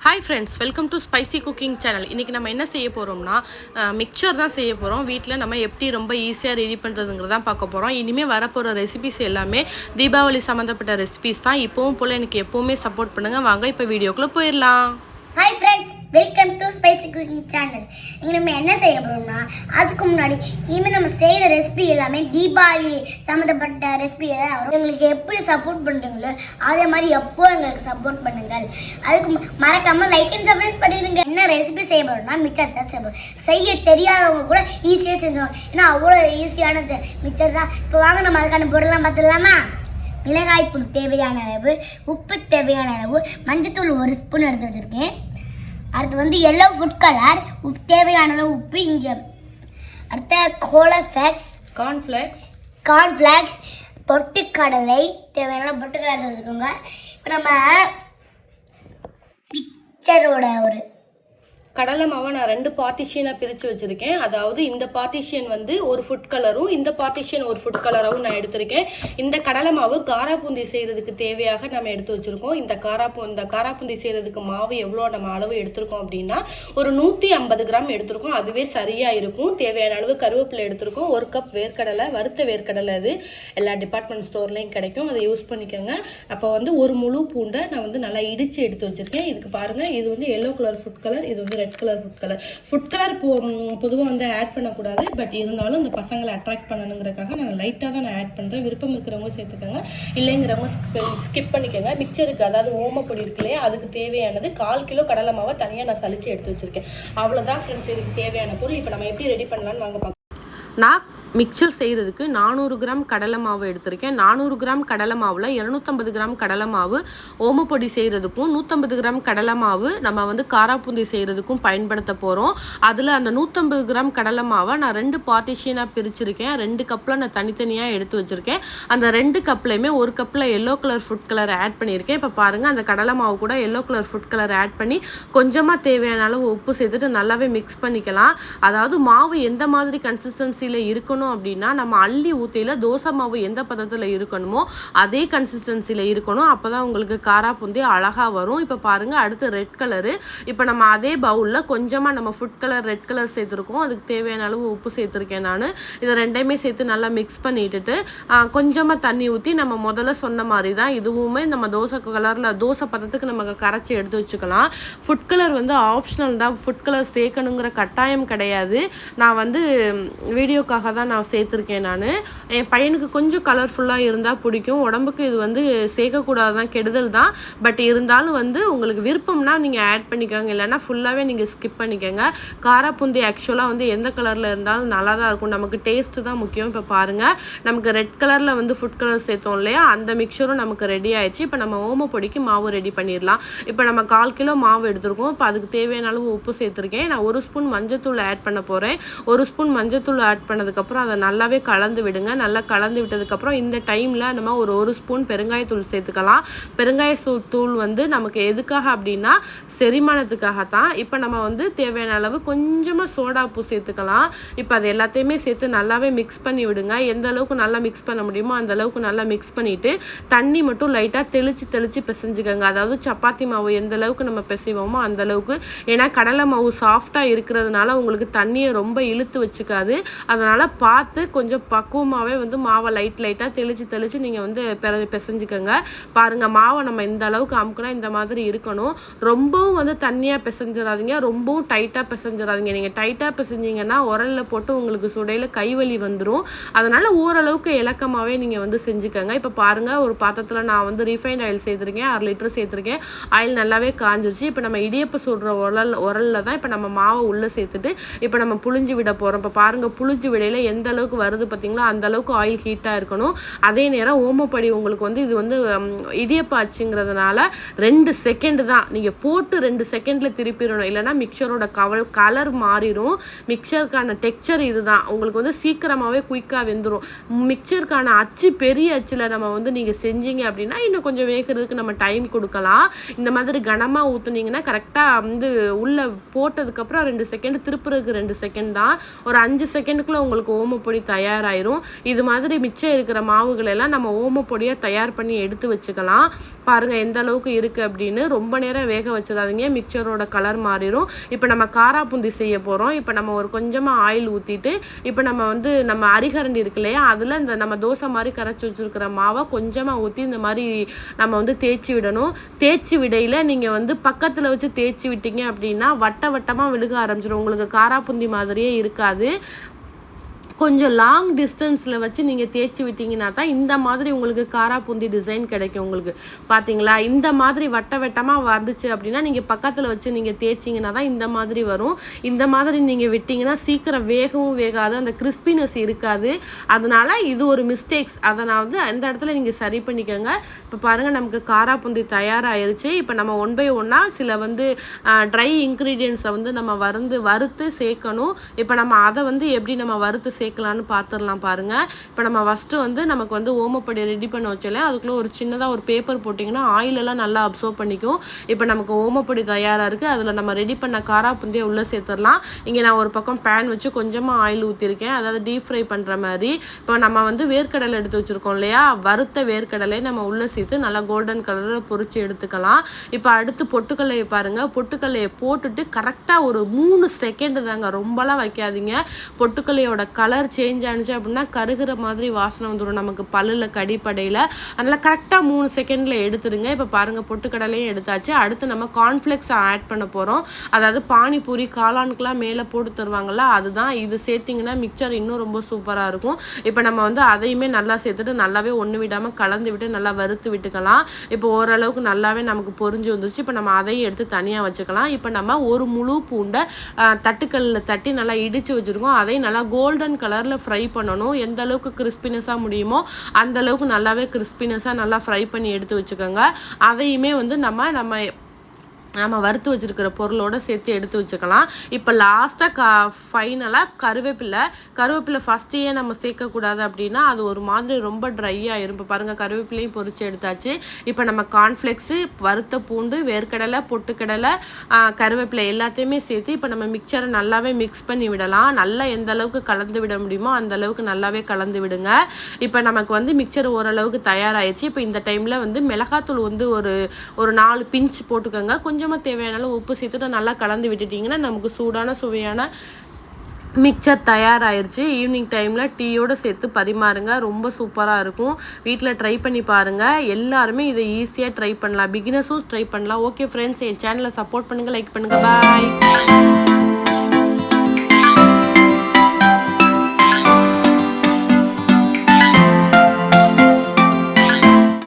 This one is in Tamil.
Hi friends welcome to spicy cooking channel இன்றைக்கி நம்ம என்ன செய்ய போகிறோம்னா மிக்சர் தான் செய்ய போகிறோம் வீட்டில் நம்ம எப்படி ரொம்ப ஈஸியாக ரெடி பண்ணுறதுங்கிறது தான் பார்க்க போகிறோம் இனிமேல் வரப்போகிற ரெசிபிஸ் எல்லாமே தீபாவளி சம்மந்தப்பட்ட ரெசிபிஸ் தான். இப்போவும் போல் எனக்கு எப்போவுமே சப்போர்ட் பண்ணுங்கள் வாங்க இப்போ வீடியோக்குள்ளே போயிடலாம் hi friends welcome to spicy cooking channel இங்கே நம்ம என்ன செய்ய போகிறோம்னா அதுக்கு முன்னாடி இனிமேல் நம்ம செய்கிற ரெசிபி எல்லாமே தீபாவளி சம்மந்தப்பட்ட ரெசிபி எல்லாம் வரும். எங்களுக்கு எப்படி சப்போர்ட் பண்ணுறீங்களோ அதே மாதிரி எப்போ எங்களுக்கு சப்போர்ட் பண்ணுங்கள். அதுக்கு மறக்காமல் லைக் அண்ட் சப்ஸ்கிரைப் பண்ணிடுங்க. என்ன ரெசிபி செய்ய போகிறோம்னா மிச்சர் தான் செய்ய போகிறோம் செய்ய தெரியாதவங்க கூட ஈஸியாக செஞ்சுருவாங்க. ஏன்னா அவ்வளோ ஈஸியானது மிச்சர் தான். இப்போ வாங்க நம்ம அதுக்கான பொருள்லாம் பார்த்துடலாமா? மிளகாய் தேவையான அளவு உப்பு தேவையான அளவு மஞ்சத்தூள் ஒரு ஸ்பூன் எடுத்து வச்சுருக்கேன். அடுத்து வந்து எல்லோ ஃபுட் கலர் உப்பு தேவையான அளவு உப்பு இங்கே. அடுத்த கோலஃபேக்ஸ் கார்ன்ஃப்ளேக்ஸ் கார்ன்ஃப்ளாக்ஸ் பொட்டுக்கடலை தேவையான பொட்டுக்கடலை வச்சுக்கோங்க இப்போ நம்ம பிக்சரோட ஒரு கடலை மாவை நான் ரெண்டு பார்ட்டிஷியனாக பிரித்து வச்சுருக்கேன். அதாவது இந்த பார்ட்டிஷியன் வந்து ஒரு ஃபுட் கலரும் இந்த பார்ட்டிஷியன் ஒரு ஃபுட் கலராகவும் நான் எடுத்திருக்கேன். இந்த கடலை மாவு காராப்பூந்தி செய்கிறதுக்கு தேவையாக நம்ம எடுத்து வச்சுருக்கோம். இந்த காராப்பூ இந்த காராப்பூந்தி செய்கிறதுக்கு மாவு எவ்வளோ நம்ம அளவு எடுத்திருக்கோம் அப்படின்னா ஒரு நூற்றி ஐம்பது கிராம் எடுத்திருக்கோம். அதுவே சரியாக இருக்கும். தேவையான அளவு கருவேப்பிலை எடுத்திருக்கோம். ஒரு கப் வேர்க்கடலை வறுத்த வேர்க்கடலை அது எல்லா டிபார்ட்மெண்ட் ஸ்டோர்லேயும் கிடைக்கும். அதை யூஸ் பண்ணிக்கோங்க. அப்போ வந்து ஒரு முழு பூண்டை நான் வந்து நல்லா இடித்து எடுத்து வச்சுருக்கேன். இதுக்கு பாருங்கள் இது வந்து எல்லோ கலர் ஃபுட் கலர் இது வந்து red colour food colour food colour போ பொதுவாக வந்து ஆட் பண்ணக்கூடாது. பட் இருந்தாலும் இந்த பசங்களை அட்ராக்ட் பண்ணணுங்கிறக்காக நான் லைட்டாக தான் நான் ஆட் பண்ணுறேன் விருப்பம் இருக்கிறவங்க சேர்த்துக்கோங்க. இல்லைங்கிறவங்க ஸ்கிப் பண்ணிக்கோங்க. மிக்சருக்கு அதாவது ஓமப்பொடி இருக்கு இல்லையா அதுக்கு தேவையானது கால் கிலோ கடலை மாவை தனியாக நான் சளிச்சு எடுத்து வச்சுருக்கேன். அவ்வளோதான் ஃப்ரெண்ட்ஸ் இதுக்கு தேவையான பொருள். இப்போ நம்ம எப்படி ரெடி பண்ணலான்னு வாங்க பார்க்கலாம் நான் மிக்சர் செய்கிறதுக்கு நானூறு கிராம் கடலை மாவு எடுத்திருக்கேன். நானூறு கிராம் கடலை மாவில் இரநூத்தம்பது கிராம் கடலை மாவு ஓமப்பொடி செய்கிறதுக்கும் நூற்றம்பது கிராம் கடலை மாவு நம்ம வந்து காராப்பூந்தி செய்கிறதுக்கும் பயன்படுத்த போகிறோம் அதில் அந்த நூற்றம்பது கிராம் கடலை மாவை நான் ரெண்டு பார்ட்டிஷியனாக பிரிச்சிருக்கேன். ரெண்டு கப்பில் நான் தனித்தனியாக எடுத்து வச்சுருக்கேன். அந்த ரெண்டு கப்லையுமே ஒரு கப்பில் yellow colour food colour add பண்ணியிருக்கேன். இப்போ பாருங்கள் அந்த கடலை மாவு கூட yellow colour food colour add பண்ணி கொஞ்சமாக தேவையான அளவு உப்பு சேர்த்துட்டு நல்லாவே மிக்ஸ் பண்ணிக்கலாம். அதாவது மாவு எந்த மாதிரி கன்சிஸ்டன்சியில் இருக்கணும் அப்படின்னா நம்ம அள்ளி ஊற்றியில் தோசை மாவு எந்த பதத்தில் இருக்கணுமோ அதே கன்சிஸ்டன்சியில் இருக்கணும். அப்போ தான் உங்களுக்கு காரா பூந்தி அழகாக வரும். இப்போ பாருங்கள் அடுத்து ரெட் கலரு இப்போ நம்ம அதே பவுலில் கொஞ்சமாக நம்ம ஃபுட் கலர் ரெட் கலர் சேர்த்துருக்கோம். அதுக்கு தேவையான அளவு உப்பு சேர்த்துருக்கேன் நான். இதை ரெண்டையுமே சேர்த்து நல்லா மிக்ஸ் பண்ணிட்டுட்டு கொஞ்சமாக தண்ணி ஊற்றி நம்ம முதல்ல சொன்ன மாதிரி தான் இதுவுமே நம்ம தோசை கலரில் தோசை பதத்துக்கு நம்ம கரைச்சி எடுத்து வச்சுக்கலாம். ஃபுட் கலர் வந்து ஆப்ஷனல் தான். ஃபுட் கலர் சேர்க்கணுங்கிற கட்டாயம் கிடையாது. நான் வந்து வீடியோக்காக தான் நான் சேர்த்துருக்கேன் நான். என் பையனுக்கு கொஞ்சம் கலர்ஃபுல்லாக இருந்தால் பிடிக்கும். உடம்புக்கு இது வந்து சேர்க்கக்கூடாது தான் கெடுதல் தான் பட் இருந்தாலும் வந்து உங்களுக்கு விருப்பம்னா நீங்கள் ஆட் பண்ணிக்கோங்க. இல்லைன்னா ஃபுல்லாகவே நீங்கள் ஸ்கிப் பண்ணிக்கோங்க. காராப்பூந்தி ஆக்சுவலாக வந்து எந்த கலரில் இருந்தாலும் நல்லா தான் இருக்கும். நமக்கு டேஸ்ட்டு தான் முக்கியம். இப்போ பாருங்கள் நமக்கு ரெட் கலரில் வந்து ஃபுட் கலர் சேர்த்தோம் இல்லையா? அந்த மிக்சரும் நமக்கு ரெடி ஆயிடுச்சு. இப்போ நம்ம ஓமப்பொடிக்கு மாவு ரெடி பண்ணிடலாம். இப்போ நம்ம கால் கிலோ மாவு எடுத்துருக்கோம். இப்போ அதுக்கு தேவையான அளவு உப்பு சேர்த்துருக்கேன். நான் ஒரு ஸ்பூன் மஞ்சத்தூள் ஆட் பண்ண போகிறேன் ஒரு ஸ்பூன் மஞ்சத்தூள் ஆட் பண்ணதுக்கப்புறம் அதை நல்லாவே கலந்து விடுங்க. நல்லா கலந்து விட்டதுக்கப்புறம் இந்த டைமில் நம்ம ஒரு ஒரு ஸ்பூன் பெருங்காயத்தூள் சேர்த்துக்கலாம். பெருங்காய தூள் வந்து நமக்கு எதுக்காக அப்படின்னா செரிமானத்துக்காக தான் இப்போ நம்ம வந்து தேவையான அளவு கொஞ்சமாக சோடா உப்பு சேர்த்துக்கலாம். இப்போ அது எல்லாத்தையுமே சேர்த்து நல்லாவே மிக்ஸ் பண்ணி விடுங்க. எந்த அளவுக்கு நல்லா மிக்ஸ் பண்ண முடியுமோ அந்த அளவுக்கு நல்லா மிக்ஸ் பண்ணிவிட்டு தண்ணி மட்டும் லைட்டாக தெளித்து தெளித்து பிசைஞ்சுக்கோங்க. அதாவது சப்பாத்தி மாவு எந்த அளவுக்கு நம்ம பிசைவோமோ அந்த அளவுக்கு. ஏன்னா கடலை மாவு சாஃப்டாக இருக்கிறதுனால உங்களுக்கு தண்ணியை ரொம்ப இழுத்து வச்சுக்காது. அதனால் பார்த்து கொஞ்சம் பக்குவமாகவே வந்து மாவை லைட் லைட்டாக தெளித்து தெளித்து நீங்கள் வந்து பிற பிசைஞ்சுக்கோங்க. பாருங்கள் மாவை நம்ம இந்த அளவுக்கு அமுக்குனா இந்த மாதிரி இருக்கணும். ரொம்பவும் வந்து தண்ணியாக பிசைஞ்சிடாதீங்க. ரொம்பவும் டைட்டாக பிசைஞ்சிடாதீங்க. நீங்கள் டைட்டாக பிசைஞ்சிங்கன்னா உரலில் போட்டு உங்களுக்கு சுடையில் கைவலி வந்துடும் அதனால் ஓரளவுக்கு இலக்கமாகவே நீங்கள் வந்து செஞ்சுக்கோங்க. இப்போ பாருங்கள் ஒரு பாத்திரத்தில் நான் வந்து ரீஃபைண்ட் ஆயில் சேர்த்துருக்கேன். அரை லிட்டர் சேர்த்துருக்கேன். ஆயில் நல்லாவே காஞ்சிருச்சு. இப்போ நம்ம இடியப்ப சுடுற உரல் உரலில் தான் இப்போ நம்ம மாவை உள்ளே சேர்த்துட்டு இப்போ நம்ம புழிஞ்சு விட போகிறோம் இப்போ பாருங்கள் புழிஞ்சு விடையில் எந்த அளவுக்கு வருது பார்த்தீங்களா? அந்த அளவுக்கு ஆயில் ஹீட்டாக இருக்கணும். அதே நேரம் ஓமப்படி உங்களுக்கு வந்து இது வந்து இடியப்பாச்சுங்கிறதுனால ரெண்டு செகண்ட் தான். நீங்கள் போட்டு ரெண்டு செகண்டில் திருப்பிடணும். இல்லைன்னா மிக்சரோட கவல் கலர் மாறிடும். மிக்சருக்கான டெக்ஸ்சர் இதுதான். உங்களுக்கு வந்து சீக்கிரமாகவே குயிக்காக வெந்துடும் மிக்சருக்கான அச்சு பெரிய அச்சில் நம்ம வந்து நீங்கள் செஞ்சீங்க அப்படின்னா இன்னும் கொஞ்சம் வேகிறதுக்கு நம்ம டைம் கொடுக்கலாம். இந்த மாதிரி கனமாக ஊற்றுனீங்கன்னா கரெக்டாக வந்து உள்ளே போட்டதுக்கப்புறம் ரெண்டு செகண்ட் திருப்புறதுக்கு ரெண்டு செகண்ட் தான். ஒரு அஞ்சு செகண்டுக்குள்ளே உங்களுக்கு ஓமப்பொடி தயாராயிரும். இது மாதிரி மிச்சம் இருக்கிற மாவுகள் எல்லாம் நம்ம ஓமப்பொடியை தயார் பண்ணி எடுத்து வச்சுக்கலாம். பாருங்க எந்த அளவுக்கு இருக்கு அப்படின்னு. ரொம்ப நேரம் வேக வச்சிடாதீங்க. மிக்சரோட கலர் மாறிடும் இப்போ நம்ம காராபூந்தி செய்ய போகிறோம் இப்போ நம்ம ஒரு கொஞ்சமாக ஆயில் ஊற்றிட்டு இப்போ நம்ம வந்து நம்ம அரிகரண்டி இருக்கு இல்லையா? அதில் இந்த நம்ம தோசை மாதிரி கரைச்சி வச்சிருக்கிற மாவை கொஞ்சமாக ஊற்றி இந்த மாதிரி நம்ம வந்து தேய்ச்சி விடணும். தேய்ச்சி விடையில் நீங்கள் வந்து பக்கத்தில் வச்சு தேய்ச்சி விட்டீங்க அப்படின்னா வட்ட வட்டமாக விழுக ஆரம்பிச்சிடும் உங்களுக்கு காராபுந்தி மாதிரியே இருக்காது. கொஞ்சம் லாங் டிஸ்டன்ஸில் வச்சு நீங்கள் தேய்ச்சி விட்டீங்கன்னா தான் இந்த மாதிரி உங்களுக்கு காராப்பூந்தி டிசைன் கிடைக்கும் உங்களுக்கு. பார்த்தீங்களா இந்த மாதிரி வட்ட வட்டமாக வந்துச்சு அப்படின்னா நீங்கள் பக்கத்தில் வச்சு நீங்கள் தேய்ச்சிங்கன்னா தான் இந்த மாதிரி வரும். இந்த மாதிரி நீங்கள் விட்டிங்கன்னா சீக்கிரம் வேகவும் வேகாது அந்த கிறிஸ்பினஸ் இருக்காது. அதனால் இது ஒரு மிஸ்டேக்ஸ் அதை நான் வந்து அந்த இடத்துல நீங்கள் சரி பண்ணிக்கோங்க. இப்போ பாருங்கள் நமக்கு காராப்பூந்தி தயாராகிருச்சு இப்போ நம்ம ஒன் பை ஒன்னாக சில வந்து ட்ரை இன்க்ரீடியன்ஸை வந்து நம்ம வருந்து வறுத்து சேர்க்கணும். இப்போ நம்ம அதை வந்து எப்படி நம்ம வறுத்து சேர்க்கலான்னு பார்த்துடலாம் பாருங்கள் இப்போ நம்ம ஃபஸ்ட்டு வந்து நமக்கு வந்து ஓமப்பொடியை ரெடி பண்ண வச்சோலே அதுக்குள்ளே ஒரு சின்னதாக ஒரு பேப்பர் போட்டிங்கன்னா ஆயிலெல்லாம் நல்லா அப்சர்வ் பண்ணிக்கும். இப்போ நமக்கு ஓமப்பொடி தயாராக இருக்குது அதில் நம்ம ரெடி பண்ண காரா புந்தியை உள்ளே சேர்த்துடலாம். இங்கே நான் ஒரு பக்கம் பேன் வச்சு கொஞ்சமாக ஆயில் ஊற்றிருக்கேன் அதாவது டீப் ஃப்ரை பண்ணுற மாதிரி. இப்போ நம்ம வந்து வேர்க்கடலை எடுத்து வச்சுருக்கோம் இல்லையா? வறுத்த வேர்க்கடலை நம்ம உள்ளே சேர்த்து நல்லா கோல்டன் கலரில் பொறிச்சு எடுத்துக்கலாம். இப்போ அடுத்து பொட்டுக்கல்லையை பாருங்கள் பொட்டுக்கல்லையை போட்டுட்டு கரெக்டாக ஒரு மூணு செகண்டு தாங்க. ரொம்பலாம் வைக்காதீங்க. பொட்டுக்கல்லையோட கலர் கலர் சேஞ்ச் ஆனிச்சு அப்படின்னா கருகிற மாதிரி வாசனை வந்துடும் நமக்கு பல்லில் கடிப்படையில். அதனால் கரெக்டாக மூணு செகண்டில் எடுத்துருங்க. இப்போ பாருங்கள் பொட்டுக்கடலையும் எடுத்தாச்சு. அடுத்து நம்ம கார்ன்ஃப்ளெக்ஸ் ஆட் பண்ண போகிறோம் அதாவது பானிபூரி காளானுக்குலாம் மேலே போட்டு தருவாங்கள்ல அதுதான். இது சேர்த்திங்கன்னா மிக்சர் இன்னும் ரொம்ப சூப்பராக இருக்கும். இப்போ நம்ம வந்து அதையுமே நல்லா சேர்த்துட்டு நல்லாவே ஒன்று விடாமல் கலந்து விட்டு நல்லா வறுத்து விட்டுக்கலாம். இப்போ ஓரளவுக்கு நல்லாவே நமக்கு பொறிஞ்சு வந்துருச்சு. இப்போ நம்ம அதையும் எடுத்து தனியாக வச்சுக்கலாம். இப்போ நம்ம ஒரு முழு பூண்டை தட்டுக்கல்லில் தட்டி நல்லா இடித்து வச்சுருக்கோம். அதையும் நல்லா கோல்டன் கலரில் ஃப்ரை பண்ணணும். எந்த அளவுக்கு கிறிஸ்பினஸாக முடியுமோ அந்த அளவுக்கு நல்லாவே கிறிஸ்பினஸாக நல்லா ஃப்ரை பண்ணி எடுத்து வச்சுக்கோங்க. அதையுமே வந்து நம்ம நம்ம நம்ம வறுத்து வச்சிருக்கிற பொருளோட சேர்த்து எடுத்து வச்சுக்கலாம். இப்போ லாஸ்ட்டாக க ஃபைனலாக கருவேப்பிலை. கருவேப்பிலை ஃபஸ்ட்டையே நம்ம சேர்க்கக்கூடாது அப்படின்னா அது ஒரு மாதிரி ரொம்ப ட்ரையாக ஆயிரும். பாருங்கள் கருவேப்பிலையும் பொறிச்சு எடுத்தாச்சு. இப்போ நம்ம கார்ன்ஃப்ளெக்ஸு வறுத்த பூண்டு வேர்க்கடலை பொட்டுக்கடலை கருவேப்பிலை எல்லாத்தையுமே சேர்த்து இப்போ நம்ம மிக்சரை நல்லாவே மிக்ஸ் பண்ணி விடலாம். நல்லா எந்த அளவுக்கு கலந்து விட முடியுமோ அந்த அளவுக்கு நல்லாவே கலந்து விடுங்க. இப்போ நமக்கு வந்து மிக்சர் ஓரளவுக்கு தயாராகிடுச்சு இப்போ இந்த டைமில் வந்து மிளகாத்தூள் வந்து ஒரு ஒரு நாலு பிஞ்ச் போட்டுக்கோங்க. கொஞ்சம் கொஞ்சமாக தேவையான அளவு உப்பு சேர்த்துட்டு நல்லா கலந்து விட்டுட்டிங்கன்னா நமக்கு சூடான சுவையான மிக்சர் தயாராகிருச்சு ஈவினிங் டைமில் டீயோடு சேர்த்து பரிமாறுங்க. ரொம்ப சூப்பராக இருக்கும். வீட்டில் ட்ரை பண்ணி பாருங்கள் எல்லாருமே இதை ஈஸியாக ட்ரை பண்ணலாம். பிகினர்ஸும் ட்ரை பண்ணலாம். ஓகே ஃப்ரெண்ட்ஸ் என் சேனலை சப்போர்ட் பண்ணுங்கள் லைக் பண்ணுங்கள் பாய்